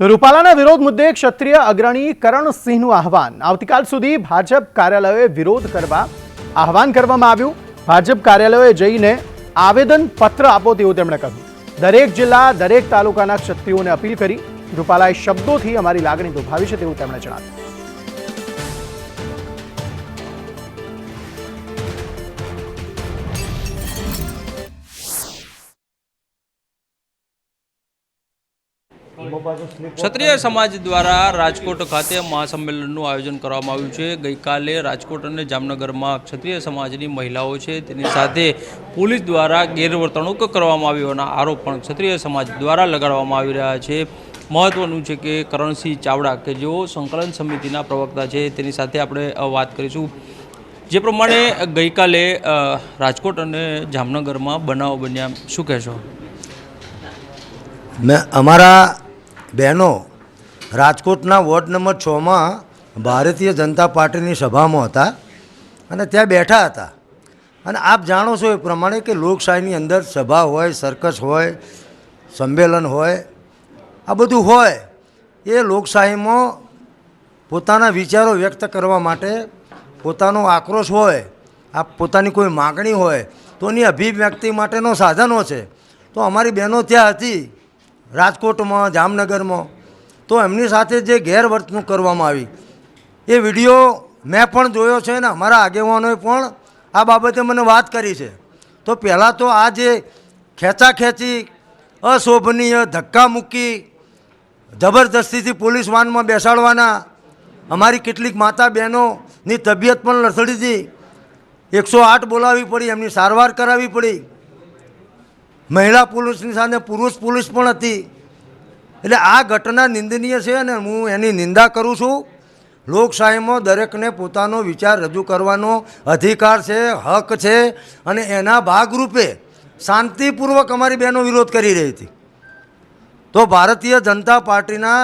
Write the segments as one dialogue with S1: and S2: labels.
S1: તો રૂપાલાના વિરોધ મુદ્દે ક્ષત્રિય અગ્રણી કરણસિંહનું આહવાન. આવતીકાલ સુધી ભાજપ કાર્યાલયોએ વિરોધ કરવા આહવાન કરવામાં આવ્યું. ભાજપ કાર્યાલયોએ જઈને આવેદન પત્ર આપો તેવું તેમણે કહ્યું. દરેક જિલ્લા, દરેક તાલુકાના ક્ષત્રિયોને અપીલ કરી રૂપાલાએ શબ્દોથી અમારી લાગણી દુભાવી છે તેવું તેમણે જણાવ્યું.
S2: ક્ષત્રિય સમાજ દ્વારા રાજકોટ ખાતે મહાસંમેલનનું આયોજન કરવામાં આવ્યું છે. ગઈકાલે રાજકોટ અને જામનગરમાં ક્ષત્રિય સમાજની મહિલાઓ છે. તેની સાથે પોલીસ દ્વારા ગેરવર્તણૂક કરવામાં આવી હોવાના આરોપ પણ ક્ષત્રિય સમાજ દ્વારા લગાડવામાં આવી રહ્યા છે. મહત્વનું છે કે કરણસિંહ ચાવડા, કે જેઓ સંકલન સમિતિના પ્રવક્તા છે, તેની સાથે આપણે વાત કરીશું. જે પ્રમાણે ગઈકાલે રાજકોટ અને જામનગરમાં બનાવ બન્યા. શું કહેશો?
S3: મેં અમારા બહેનો, રાજકોટના વોર્ડ નંબર છમાં ભારતીય જનતા પાર્ટીની સભામાં હતા અને ત્યાં બેઠા હતા. અને આપ જાણો છો એ પ્રમાણે કે લોકશાહીની અંદર સભા હોય, સર્કસ હોય, સંમેલન હોય, આ બધું હોય. એ લોકશાહીમાં પોતાના વિચારો વ્યક્ત કરવા માટે પોતાનો આક્રોશ હોય, આ પોતાની કોઈ માગણી હોય, તો એની અભિવ્યક્તિ માટેનો સાધનો છે. તો અમારી બહેનો ત્યાં હતી. રાજકોટમાં, જામનગરમાં. તો એમની સાથે જે ગેરવર્તણૂક કરવામાં આવી, એ વીડિયો મેં પણ જોયો છે ને, અમારા આગેવાનોએ પણ આ બાબતે મને વાત કરી છે. તો પહેલાં તો આ જે ખેંચાખેંચી, અશોભનીય ધક્કા મૂકી જબરદસ્તીથી પોલીસ વાનમાં બેસાડવાના, અમારી કેટલીક માતા બહેનોની તબિયત પણ લથડી હતી એકસો આઠ બોલાવવી પડી, એમની સારવાર કરાવવી પડી. મહિલા પોલીસની સાથે પુરુષ પોલીસ પણ હતી. એટલે આ ઘટના નિંદનીય છે અને હું એની નિંદા કરું છું. લોકશાહીમાં દરેકને પોતાનો વિચાર રજૂ કરવાનો અધિકાર છે, હક છે અને એના ભાગરૂપે શાંતિપૂર્વક અમારી બહેનો વિરોધ કરી રહી હતી. તો ભારતીય જનતા પાર્ટીના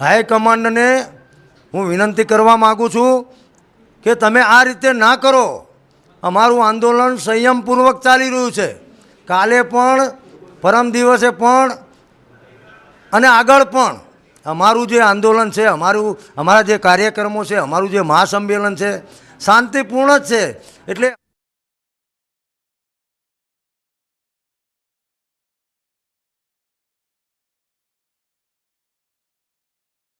S3: હાઈકમાન્ડને હું વિનંતી કરવા માગું છું કે તમે આ રીતે ના કરો. અમારું આંદોલન સંયમપૂર્વક ચાલી રહ્યું છે. કાલે પણ, પરમ દિવસે પણ, અને આગળ પણ. અમારું જે આંદોલન છે, અમારું, અમારા જે કાર્યક્રમો છે, અમારું જે મહાસંમેલન છે, શાંતિપૂર્ણ જ છે. એટલે